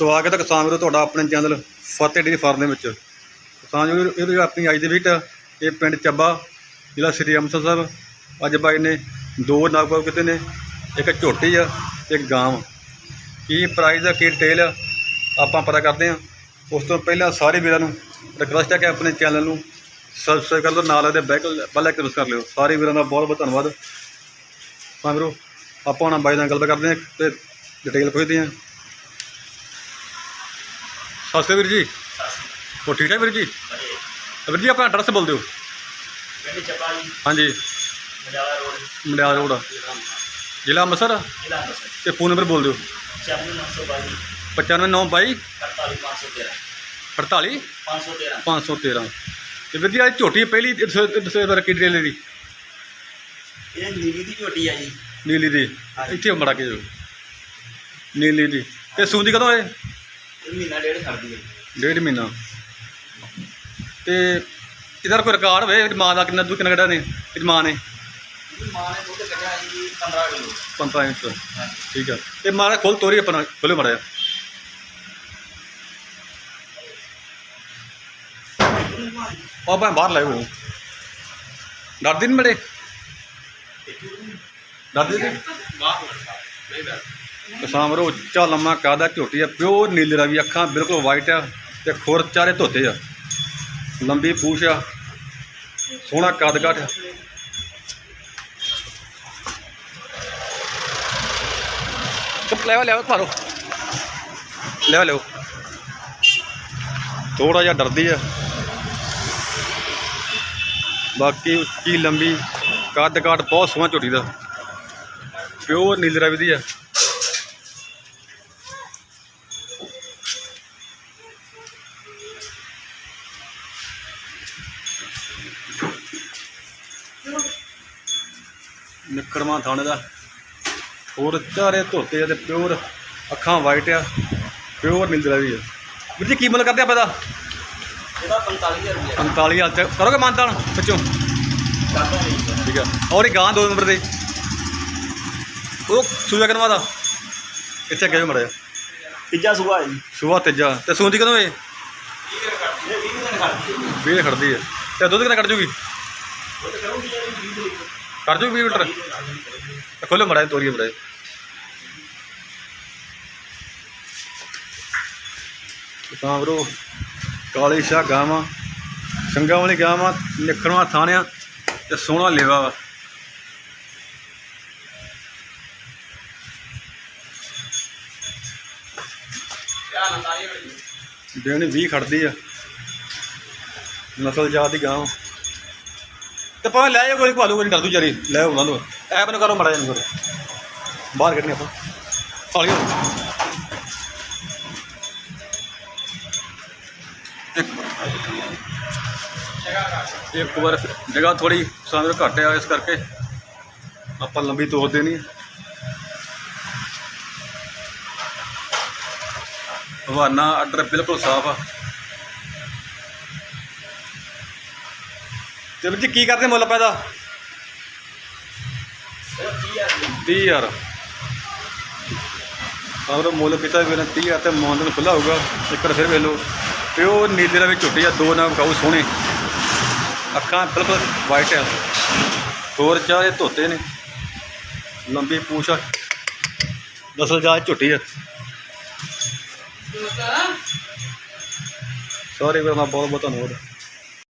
ਸਵਾਗਤ ਹੈ ਕਿਸਾਨ ਵੀਰੋ ਤੁਹਾਡਾ ਆਪਣੇ ਚੈਨਲ ਫਤਿਹ ਡੇਰੀ ਫਾਰਮ ਦੇ ਵਿੱਚ। ਕਿਸਾਨ ਵੀਰੋ, ਇਹ ਜਿਹੜਾ ਆਪਣੀ ਅੱਜ ਦੀ ਵਿਜ਼ਿਟ, ਇਹ ਪਿੰਡ ਚੱਬਾ, ਜ਼ਿਲ੍ਹਾ ਸ੍ਰੀ ਅੰਮ੍ਰਿਤਸਰ ਸਾਹਿਬ। ਅੱਜ ਬਾਈ ਨੇ ਦੋ ਨਾਗਪੁਰ ਕਿਤੇ ਨੇ, ਇੱਕ ਝੋਟੀ ਆ, ਇੱਕ ਗਾਂ ਕੀ ਪ੍ਰਾਈਸ ਦਾ, ਕੀ ਡਿਟੇਲ ਆ, ਆਪਾਂ ਪਤਾ ਕਰਦੇ ਹਾਂ। ਉਸ ਤੋਂ ਪਹਿਲਾਂ ਸਾਰੇ ਵੀਰਾਂ ਨੂੰ ਰਿਕਵੈਸਟ ਹੈ ਕਿ ਆਪਣੇ ਚੈਨਲ ਨੂੰ ਸਬਸਕ੍ਰਾਈਬ ਕਰ ਲਓ, ਨਾਲ ਉਹਦੇ ਬੈਕ ਬੈਲ ਆਈਕਨ ਪ੍ਰੈਸ ਕਰ ਲਿਓ। ਸਾਰੇ ਵੀਰਾਂ ਦਾ ਬਹੁਤ ਬਹੁਤ ਧੰਨਵਾਦ। ਹਾਂ ਵੀਰੋ, ਆਪਾਂ ਹੁਣ ਬਾਈ ਨਾਲ ਗੱਲਬਾਤ ਕਰਦੇ ਹਾਂ ਤੇ ਡਿਟੇਲ ਪੁੱਛਦੇ ਹਾਂ। ਸਤਿ ਸ਼੍ਰੀ ਅਕਾਲ ਵੀਰ ਜੀ। ਹੋ ਠੀਕ ਠਾਕ ਵੀਰ ਜੀ? ਵੀਰ ਜੀ ਆਪਣਾ ਐਡਰੈਸ ਬੋਲ ਦਿਓ। ਪਿੰਡ ਚੱਪਾ ਜੀ ਹਾਂਜੀ। ਮਜਾਲਾ ਰੋਡ। ਮੰਡਿਆਲ ਰੋਡ। ਜ਼ਿਲ੍ਹਾ ਅੰਮ੍ਰਿਤਸਰ? ਜ਼ਿਲ੍ਹਾ ਅੰਮ੍ਰਿਤਸਰ। ਤੇ ਫੋਨ ਨੰਬਰ ਬੋਲ ਦਿਓ। 94922 95922 48513 48 513 513 ਤੇ ਵੀਰ ਜੀ ਅੱਜ ਝੋਟੀ ਪਹਿਲੀ ਦੱਸੋ ਬਾਰੇ ਕੀ ਡਿਟੇਲ ਦੀ ਇਹ ਨੀਲੀ ਦੀ ਝੋਟੀ ਆ ਜੀ। ਨੀਲੀ ਦੀ। ਇੱਥੇ ਮੜਾ ਕੇ ਜੋ ਨੀਲੀ ਦੀ। ਤੇ ਸੂਦੀ ਕਦੋਂ ਹੈ ਇਹ ਮਹੀਨਾ ਡੇਢ ਖੜਦੀ ਹੈ ਡੇਢ ਮਹੀਨਾ। ਤੇ ਇਹਦਾ ਕੋਈ ਰਿਕਾਰਡ ਹੋਵੇ ਮਾਂ ਦਾ ਕਿੰਨਾ ਦੁੱਧ ਕਿੰਨਾ ਕੱਢਿਆ ਨੇ ਇਹਦੀ ਮਾਂ ਨੇ? ਇਹਦੀ ਮਾਂ ਨੇ ਦੁੱਧ ਕੱਢਿਆ ਜੀ 15 ਕਿਲੋ। 15 ਇੰਚ। ਠੀਕ ਆ। ਤੇ ਮਾਰਾ ਖੋਲ ਤੋਰੀ ਆਪਣਾ ਖੋਲੇ ਮੜਾ ਉਹ ਆਪਾਂ ਬਾਹਰ ਲਾਏ ਹੋਏ ਡਰਦੀ ਨਹੀਂ ਮੜੇ? ਡਰਦੀ ਨਹੀਂ ਕਿਸਾਨ ਰੋ ਉੱਚਾ ਲੰਮਾ ਕਾਦਾ ਝੋਟੀ ਆ, ਪਿਓਰ ਨੀਲੇ ਰਵੀ ਅੱਖਾਂ, ਬਿਲਕੁਲ ਵਾਈਟ ਆ ਤੇ ਖੁਰ ਚਾਰੇ ਧੋਤੇ ਆ। ਲੰਬੀ ਪੂਛ ਆ, ਸੋਹਣਾ ਕੱਦ ਕਾਠ ਚੁੱਪ, ਲੈ ਲੈ ਮਾਰੋ ਲੈ ਲਿਓ ਥੋੜਾ ਜਿਹਾ ਡਰਦੀ ਆ। ਬਾਕੀ ਉੱਚੀ ਲੰਬੀ ਕੱਦ ਕਾਠ ਬਹੁਤ ਸੋਹਣਾ ਝੋਟੀ ਦਾ। ਪਿਓਰ ਨੀਲੇ ਰਵੀ ਦੀ ਆ। ਨਿਕੜਮਾ ਥਾਣੇ ਦਾ। ਹੋਰ ਚਾਰੇ ਧੋਤੇ ਤੇ ਪਿਓਰ ਅੱਖਾਂ ਵਾਈਟ ਆ। ਪਿਓਰ ਨੀਲੇ ਰਵੀ ਆ। ਵੀਰ ਜੀ ਕੀ ਮੁੱਲ ਕਰਦੇ ਆਪਾਂ ਇਹਦਾ? ਇਹਦਾ 45000 ਰੁਪਏ 45 ਹਜ਼ਾਰ ਚ। ਕਰੋਗੇ ਮਾਨਤਾਨ ਵਿੱਚੋਂ ਠੀਕ ਆ। ਔਰ ਇਹ ਗਾਂ ਦੋ ਨੰਬਰ ਦੇ ਉਹ ਸੂਆ ਕਨਵਾ ਦਾ ਇੱਥੇ ਅੱਗੇ ਮੜਿਆ ਤੀਜਾ ਹੈ ਜੀ। ਸੂਆ ਤੀਜਾ। ਤੇ ਸੂੰਦੀ ਕਦੋਂ ਏ? ਇਹ 20 ਦਿਨ ਖੜਦੀ ਹੈ। ਤੇ ਦੁੱਧ ਕਿੰਨਾ ਕੱਢ ਜੂਗੀ? ਦੁੱਧ ਕਰੂਗੀ ਜੀ 20 ਲੀਟਰ ਕੱਢ ਜੂਗੀ 20 ਲੀਟਰ ਤੇ ਖੋਲੋ ਮੜਾ ਤੋਰੀਏ ਮੜਾ ਤਾਂ ਬਰੋ ਕਾਲੀ ਸ਼ਾਹ ਗਾਵਾਂ ਸੰਗਾ ਵਾਲੀ ਗਾਵਾਂ, ਨਿਖਰਵਾ ਥਾਣਿਆ ਤੇ ਸੋਹਣਾ ਲੇਵਾ ਵਾ। ਦੇਣੀ 20 ਖੜਦੀ ਆ, ਨਸਲ ਜਾਤ ਦੀ ਗਾਂ ਤੇ ਭਾਵੇਂ ਲੈ ਜਾ ਕੋਈ ਭਾਲੂ, ਕੋਈ ਡਰ ਦੂ ਜਾਰੀ ਲੈ ਉਹਨਾਂ ਨੂੰ ਐਪ ਨੂੰ ਕਰੋ, ਮੜਾ ਇਹਨੂੰ ਕਰੋ। ਬਾਹਰ ਕੱਢਨੇ ਆਪਾਂ। ਹੌਲੀ ਹੌਲੀ ਇੱਕ ਵਾਰ ਜਗ੍ਹਾ ਥੋੜੀ ਸਾਹਮਣੇ ਘੱਟ ਆ ਇਸ ਕਰਕੇ। ਆਪਾਂ ਲੰਬੀ ਤੋੜ ਦੇਣੀ ਹੈ ਹਵਾਨਾ ਆਰਡਰ ਬਿਲਕੁਲ ਸਾਫ਼ ਆ। ਤੇ ਵੀਰ ਜੀ ਕੀ ਕਰਦੇ ਮੁੱਲ ਪੈਦਾ? ਇਹਦਾ 30000 30000 ਔਰ ਮੁੱਲ ਕੀਤਾ ਵੀ 30000 ਤੇ ਮੌਂਦਨ ਖੁੱਲਾ ਹੋਊਗਾ। ਇੱਕ ਵਾਰ ਫਿਰ ਵੇਖ ਲਓ। ਤੇ ਉਹ ਨੀਲੇ ਦੇ ਵਿੱਚ ਝੁੱਟੀ ਆ ਦੋ ਨਾਮ ਕਾਉ ਸੋਹਣੇ। ਅੱਖਾਂ ਬਿਲਕੁਲ ਵਾਈਟ ਆ। ਹੋਰ ਚਾਰੇ ਧੋਤੇ ਨੇ। ਲੰਬੀ ਪੂਛ ਆ। ਨਸਲ ਜਾ ਝੁੱਟੀ ਆ। ਸਾਰੇ ਵੀਰਾਂ ਦਾ ਬਹੁਤ ਬਹੁਤ ਧੰਨਵਾਦ।